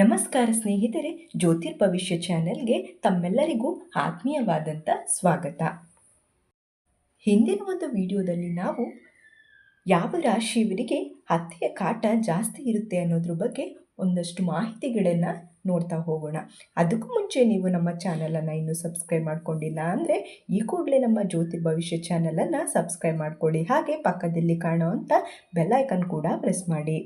ನಮಸ್ಕಾರ ಸ್ನೇಹಿತರೆ, ಜ್ಯೋತಿರ್ ಭವಿಷ್ಯ ಚಾನೆಲ್ಗೆ ತಮ್ಮೆಲ್ಲರಿಗೂ ಆತ್ಮೀಯವಾದಂಥ ಸ್ವಾಗತ. ಹಿಂದಿನ ಒಂದು ವಿಡಿಯೋದಲ್ಲಿ ನಾವು ಯಾವ ರಾಶಿಯವರಿಗೆ ಹತ್ಯೆಯ ಕಾಟ ಜಾಸ್ತಿ ಇರುತ್ತೆ ಅನ್ನೋದ್ರ ಬಗ್ಗೆ ಒಂದಷ್ಟು ಮಾಹಿತಿಗಳನ್ನು ನೋಡ್ತಾ ಹೋಗೋಣ. ಅದಕ್ಕೂ ಮುಂಚೆ ನೀವು ನಮ್ಮ ಚಾನಲನ್ನು ಇನ್ನೂ ಸಬ್ಸ್ಕ್ರೈಬ್ ಮಾಡ್ಕೊಂಡಿಲ್ಲ ಅಂದರೆ ಈ ಕೂಡಲೇ ನಮ್ಮ ಜ್ಯೋತಿ ಭವಿಷ್ಯ ಚಾನಲನ್ನು ಸಬ್ಸ್ಕ್ರೈಬ್ ಮಾಡ್ಕೊಳ್ಳಿ. ಹಾಗೆ ಪಕ್ಕದಲ್ಲಿ ಕಾಣುವಂಥ ಬೆಲ್ಲೈಕನ್ ಕೂಡ ಪ್ರೆಸ್ ಮಾಡಿ.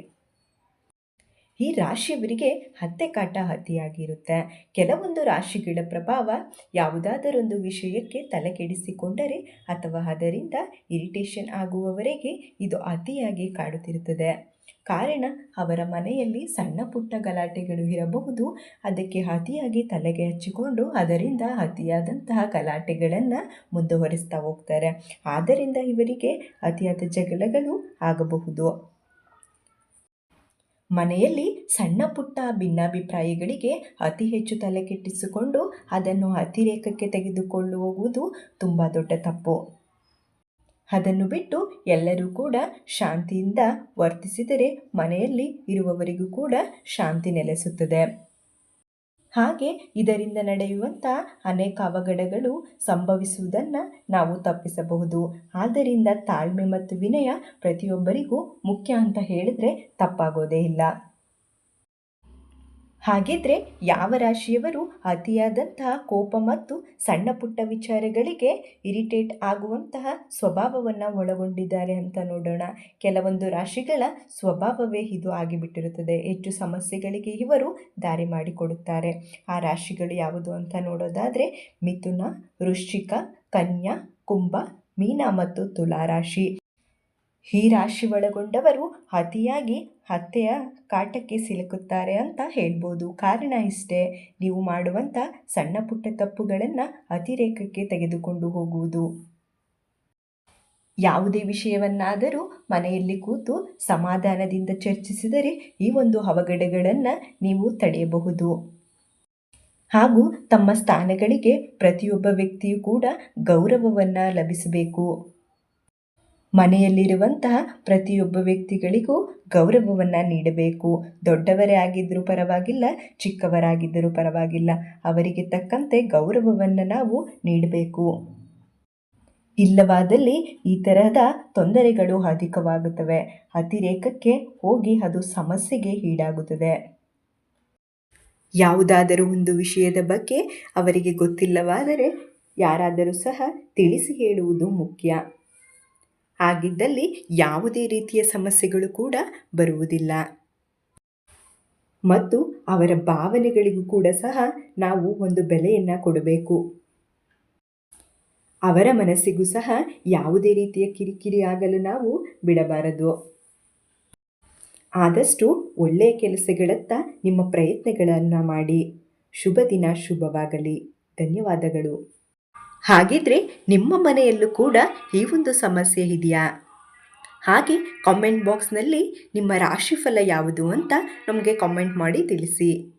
ಈ ರಾಶಿಯವರಿಗೆ ಹತ್ತೆ ಕಾಟ ಅತಿಯಾಗಿರುತ್ತೆ. ಕೆಲವೊಂದು ರಾಶಿಗಳ ಪ್ರಭಾವ ಯಾವುದಾದರೊಂದು ವಿಷಯಕ್ಕೆ ತಲೆ ಕೆಡಿಸಿಕೊಂಡರೆ ಅಥವಾ ಅದರಿಂದ ಇರಿಟೇಷನ್ ಆಗುವವರೆಗೆ ಇದು ಅತಿಯಾಗಿ ಕಾಡುತ್ತಿರುತ್ತದೆ. ಕಾರಣ, ಅವರ ಮನೆಯಲ್ಲಿ ಸಣ್ಣ ಪುಟ್ಟ ಗಲಾಟೆಗಳು ಇರಬಹುದು. ಅದಕ್ಕೆ ಅತಿಯಾಗಿ ತಲೆಗೆ ಹಚ್ಚಿಕೊಂಡು ಅದರಿಂದ ಅತಿಯಾದಂತಹ ಗಲಾಟೆಗಳನ್ನು ಮುಂದುವರಿಸ್ತಾ ಹೋಗ್ತಾರೆ. ಆದ್ದರಿಂದ ಇವರಿಗೆ ಅತಿಯಾದ ಜಗಳಗಳು ಆಗಬಹುದು. ಮನೆಯಲ್ಲಿ ಸಣ್ಣ ಪುಟ್ಟ ಭಿನ್ನಾಭಿಪ್ರಾಯಗಳಿಗೆ ಅತಿ ಹೆಚ್ಚು ತಲೆ ಕೆಟ್ಟಿಸಿಕೊಂಡು ಅದನ್ನು ಅತಿರೇಕಕ್ಕೆ ತೆಗೆದುಕೊಂಡು ಹೋಗುವುದು ತುಂಬ ದೊಡ್ಡ ತಪ್ಪು. ಅದನ್ನು ಬಿಟ್ಟು ಎಲ್ಲರೂ ಕೂಡ ಶಾಂತಿಯಿಂದ ವರ್ತಿಸಿದರೆ ಮನೆಯಲ್ಲಿ ಇರುವವರಿಗೂ ಕೂಡ ಶಾಂತಿ ನೆಲೆಸುತ್ತದೆ. ಹಾಗೆ ಇದರಿಂದ ನಡೆಯುವಂಥ ಅನೇಕ ಅವಘಡಗಳು ಸಂಭವಿಸುವುದನ್ನು ನಾವು ತಪ್ಪಿಸಬಹುದು. ಆದ್ದರಿಂದ ತಾಳ್ಮೆ ಮತ್ತು ವಿನಯ ಪ್ರತಿಯೊಬ್ಬರಿಗೂ ಮುಖ್ಯ ಅಂತ ಹೇಳಿದರೆ ತಪ್ಪಾಗೋದೇ ಇಲ್ಲ. ಹಾಗಿದ್ರೆ ಯಾವ ರಾಶಿಯವರು ಅತಿಯಾದಂತಹ ಕೋಪ ಮತ್ತು ಸಣ್ಣ ಪುಟ್ಟ ವಿಚಾರಗಳಿಗೆ ಇರಿಟೇಟ್ ಆಗುವಂತಹ ಸ್ವಭಾವವನ್ನು ಒಳಗೊಂಡಿದ್ದಾರೆ ಅಂತ ನೋಡೋಣ. ಕೆಲವೊಂದು ರಾಶಿಗಳ ಸ್ವಭಾವವೇ ಇದು ಆಗಿಬಿಟ್ಟಿರುತ್ತದೆ. ಹೆಚ್ಚು ಸಮಸ್ಯೆಗಳಿಗೆ ಇವರು ದಾರಿ ಮಾಡಿಕೊಡುತ್ತಾರೆ. ಆ ರಾಶಿಗಳು ಯಾವುದು ಅಂತ ನೋಡೋದಾದರೆ ಮಿಥುನ, ವೃಶ್ಚಿಕ, ಕನ್ಯಾ, ಕುಂಭ, ಮೀನ ಮತ್ತು ತುಲಾ ರಾಶಿ ಈ ರಾಶಿ ಒಳಗೊಂಡವರು ಅತಿಯಾಗಿ ಹತ್ಯೆಯ ಕಾಟಕ್ಕೆ ಸಿಲುಕುತ್ತಾರೆ ಅಂತ ಹೇಳ್ಬೋದು. ಕಾರಣ ಇಷ್ಟೇ, ನೀವು ಮಾಡುವಂಥ ಸಣ್ಣ ಪುಟ್ಟ ತಪ್ಪುಗಳನ್ನು ಅತಿರೇಕಕ್ಕೆ ತೆಗೆದುಕೊಂಡು ಹೋಗುವುದು. ಯಾವುದೇ ವಿಷಯವನ್ನಾದರೂ ಮನೆಯಲ್ಲಿ ಕೂತು ಸಮಾಧಾನದಿಂದ ಚರ್ಚಿಸಿದರೆ ಈ ಒಂದು ಅವಘಡಗಳನ್ನು ನೀವು ತಡೆಯಬಹುದು. ಹಾಗೂ ತಮ್ಮ ಸ್ಥಾನಗಳಿಗೆ ಪ್ರತಿಯೊಬ್ಬ ವ್ಯಕ್ತಿಯೂ ಕೂಡ ಗೌರವವನ್ನು ಲಭಿಸಬೇಕು. ಮನೆಯಲ್ಲಿರುವಂತಹ ಪ್ರತಿಯೊಬ್ಬ ವ್ಯಕ್ತಿಗಳಿಗೂ ಗೌರವವನ್ನು ನೀಡಬೇಕು. ದೊಡ್ಡವರೇ ಆಗಿದ್ದರೂ ಪರವಾಗಿಲ್ಲ, ಚಿಕ್ಕವರಾಗಿದ್ದರೂ ಪರವಾಗಿಲ್ಲ. ಅವರಿಗೆ ತಕ್ಕಂತೆ ಗೌರವವನ್ನು ನಾವು ನೀಡಬೇಕು. ಇಲ್ಲವಾದಲ್ಲಿ ಈ ತರಹದ ತೊಂದರೆಗಳು ಅಧಿಕವಾಗುತ್ತವೆ. ಅತಿರೇಕಕ್ಕೆ ಹೋಗಿ ಅದು ಸಮಸ್ಯೆಗೆ ಈಡಾಗುತ್ತದೆ. ಯಾವುದಾದರೂ ಒಂದು ವಿಷಯದ ಬಗ್ಗೆ ಅವರಿಗೆ ಗೊತ್ತಿಲ್ಲವಾದರೆ ಯಾರಾದರೂ ಸಹ ತಿಳಿಸಿ ಹೇಳುವುದು ಮುಖ್ಯ. ಆಗಿದ್ದಲ್ಲಿ ಯಾವುದೇ ರೀತಿಯ ಸಮಸ್ಯೆಗಳು ಕೂಡ ಬರುವುದಿಲ್ಲ. ಮತ್ತು ಅವರ ಭಾವನೆಗಳಿಗೂ ಕೂಡ ಸಹ ನಾವು ಒಂದು ಬೆಲೆಯನ್ನು ಕೊಡಬೇಕು. ಅವರ ಮನಸ್ಸಿಗೂ ಸಹ ಯಾವುದೇ ರೀತಿಯ ಕಿರಿಕಿರಿ ಆಗಲು ನಾವು ಬಿಡಬಾರದು. ಆದಷ್ಟು ಒಳ್ಳೆಯ ಕೆಲಸಗಳತ್ತ ನಿಮ್ಮ ಪ್ರಯತ್ನಗಳನ್ನು ಮಾಡಿ. ಶುಭ ದಿನ, ಶುಭವಾಗಲಿ. ಧನ್ಯವಾದಗಳು. ಹಾಗಿದ್ರೆ ನಿಮ್ಮ ಮನೆಯಲ್ಲೂ ಕೂಡ ಈ ಒಂದು ಸಮಸ್ಯೆ ಇದೆಯಾ? ಹಾಗೆ ಕಾಮೆಂಟ್ ಬಾಕ್ಸ್ನಲ್ಲಿ ನಿಮ್ಮ ರಾಶಿಫಲ ಯಾವುದು ಅಂತ ನಮಗೆ ಕಾಮೆಂಟ್ ಮಾಡಿ ತಿಳಿಸಿ.